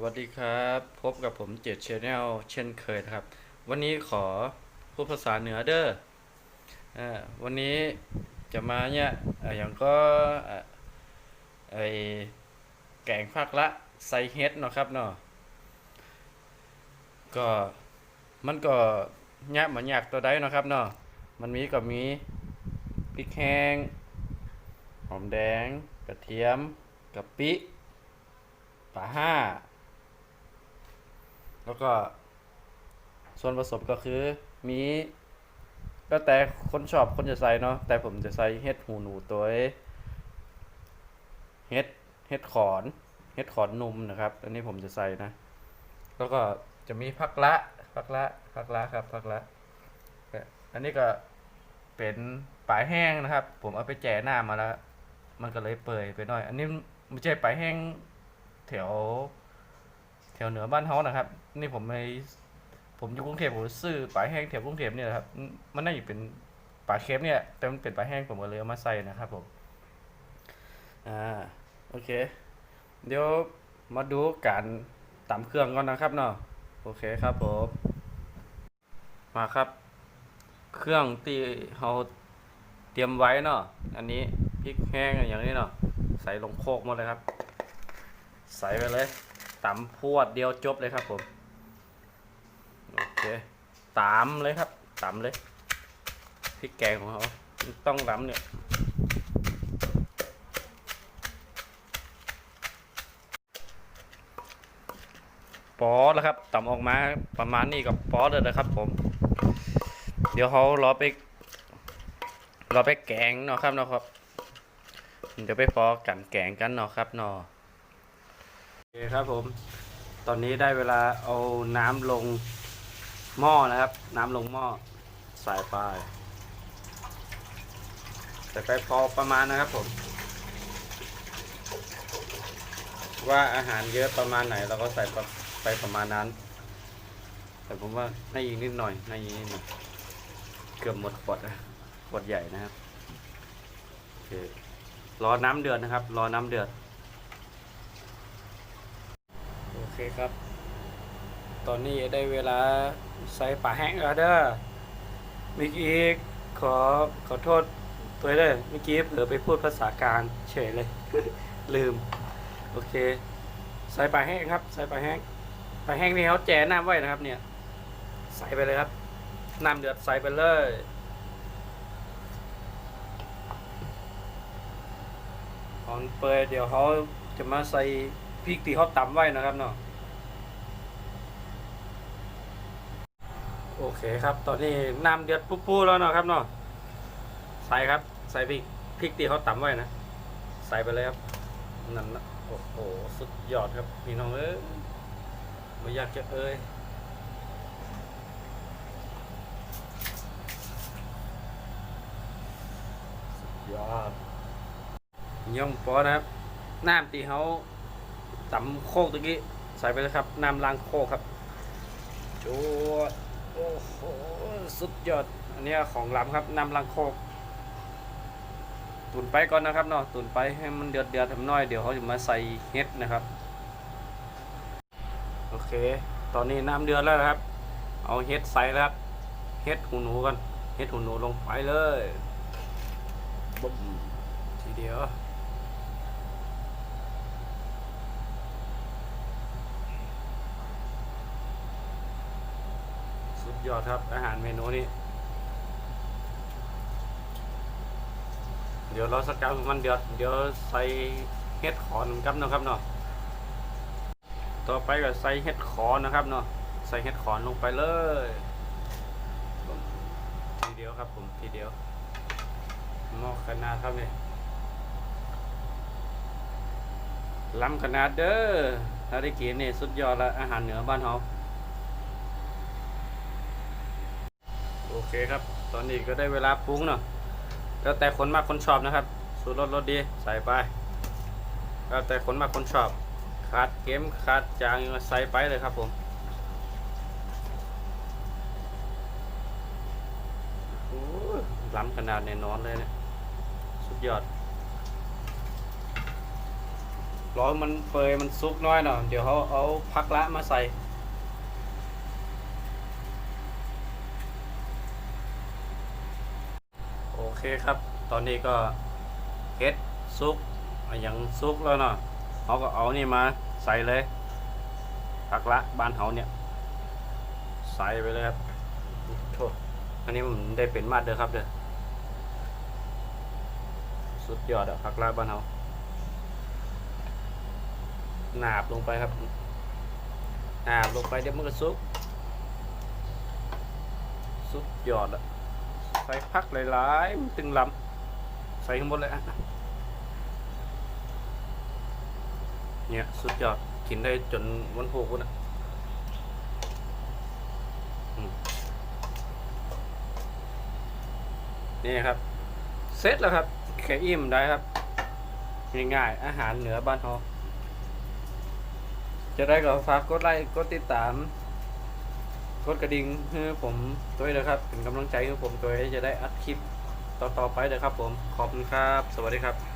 วัสดีครับ พบกับผมเจ็ดชแนลเช่นเคยนะครับ วันนี้ขอพูดภาษาเหนือเด้ออวันนี้จะมาเนี่ยออย่างก็ไอแกงผักละใส่เฮ็ดเนาะครับเนาะก็มันก็ยากเหมือนยากตัวใดเนาะครับเนาะมันมีก็มีพริกแห้งหอมแดง กระเทียมกะปิปลาห้า แล้วก็ ส่วนผสมก็คือมีก็แต่คนชอบคนจะใส่เนาะแต่ผมจะใส่เห็ดหูหนูตัวเห็ดเห็ดขอนเห็ดขอนนุ่มนะครับ อันนี้ผมจะใส่นะ แล้วก็จะมีผักละผักละผักละครับผักละอันนี้ก็เป็นปลายแห้งนะครับ ผมเอาไปแจ่หน้ามาแล้ว มันก็เลยเปื่อยไปหน่อย อันนี้ไม่ใช่ปลายแห้งแถว แถวเหนือบ้านเฮานะครับ นี่ผมไปผมอยู่กรุงเทพผมซื้อปลาแห้งแถวกรุงเทพเนี่ยครับมมันน่าจะเป็นปลาเค็มเนี่ย แต่มันเป็นปลาแห้งผมก็เลยเอามาใส่นะครับผม อ่า โอเค เดี๋ยวมาดูการตำเครื่องก่อนนะครับเนาะ โอเคครับผม มาครับ เครื่องที่เราเตรียมไว้เนาะ อันนี้พริกแห้งอย่างนี้เนาะ ใส่ลงโคกหมดเลยครับ ใส่ไปเลย ตำพวดเดียวจบเลยครับผม โอเคตามเลยครับตำเลยพริกแกงของเขาต้องตำเนี่ยปอแล้วครับตำออกมาประมาณนี้กับปอเลยนะครับผม เดี๋ยวเขารอไปรอไปแกงเนาะครับเนาะครับเดี๋ยวไปพอกันแกงกันเนาะครับเนาะ โอเคครับผม ตอนนี้ได้เวลาเอาน้ำลงหม้อนะครับ น้ำลงหม้อใส่ไปใส่ไปพอประมาณนะครับผม ว่าอาหารเยอะประมาณไหนเราก็ใส่ไปประมาณนั้น แต่ผมว่าน่าอีกนิดหน่อยน่าอีกนิดหน่อยเกือบหมดขวดนะขวดใหญ่นะครับโอเครอน้ำเดือดนะครับ รอน้ำเดือด โอ เคครับ ตอนนี้ได้เวลาใส่ปลาแห้งแล้วเด้อเมื่อกี้ขอขอโทษตัวเด้อเมื่อกี้เผลอไปพูดภาษากลางเฉยเลย ลืม โอเค ใส่ปลาแห้งครับใส่ปลาแห้งปลาแห้งนี่เขาแจน้ำไว้นะครับ เนี่ย ใส่ไปเลยครับน้ำเดือดใส่ไปเลยตอนเปิดเดี๋ยวเขาจะมาใส่ พริกที่เขาตำไว้นะครับเนาะโอเคครับ ตอนนี้น้ำเดือดปุ๊บๆแล้วเนาะครับเนาะใส่ครับ ใส่พริกพริกที่เขาตำไว้นะ ใส่ไปเลยครับนั่นนะโอ้โหสุดยอดครับพี่น้องเอ้ยไม่อยากจะเอ้ยสุดยอดย่อมปอนะครับน้ำที่เขา ตำโคกตะกี้ใส่ไปเลยครับน้ำล้างโคกครับจวดโอ้โหสุดยอดอันนี้ของล้ำครับน้ำล้างโคก ตุนไปก่อนนะครับเนาะตุนไปให้มันเดือดเดือดทำน้อยเดี๋ยวเขาจะมาใส่เห็ดนะครับ โอเค ตอนนี้น้ำเดือดแล้วนะครับ เอาเห็ดใส่แล้วครับเห็ดหูหนูกันเห็ดหูหนูลงไปเลยบุ้มทีเดียว ยอดครับอาหารเมนูนี้ เดี๋ยวเราสักการมันเดือดเดี๋ยวใส่เห็ดขอนครับเนาะครับเนาะต่อไปก็ใส่เห็ดขอนนะครับเนาะใส่เห็ดขอนลงไปเลย ทีเดียวครับผมทีเดียวหม้อขนาดครับเนี่ยล้ำขนาดเด้อถ้าได้กินนี่สุดยอดละอาหารเหนือบ้านเรา โอ เคครับ ตอนนี้ก็ได้เวลาปรุงเนาะแล้วแต่คนมากคนชอบนะครับ สูตรรสรสดีใส่ไปแล้วแต่คนมากคนชอบขาดเค็มขาดจางใส่ไปเลยครับผมโอ้ล้ำขนาดแน่นอนเลยเนะี่ยสุดยอดรอมันเปยมันซุกน้อยหน่อยเดี๋ยวเขาเอาพักละมาใส่ โอ เคครับ ตอนนี้ก็เฮ็ดซุกอะยังซุกแล้วเนาะเขาก็เอานี่มาใส่เลยพักละบ้านเขาเนี่ย ใส่ไปเลยครับโทษอันนี้ผมได้เป็นมาดเด้อครับเด้อสุดยอดอะพักละบ้านเขาหนาบลงไปครับหนาบลงไปเดี๋ยวมันก็ซุกสุดยอดอะ ใส่พักหลายๆมันตึงลำใส่ข้างบนเลยอะเนี่ยสุดยอดกินได้จนวันผูกคุณอะนี่ครับ เสร็จแล้วครับแค่อิ่มได้ครับ ง่ายๆ อาหารเหนือบ้านเขาจะได้ก็ฝากกดไลค์กดติดตาม กดกระดิ่งให้ผมตัวยนะครับเป็นกำลังใจให้ผมตัวยจะได้อัดคลิปต่อๆไปนะครับผมขอบคุณครับ สวัสดีครับ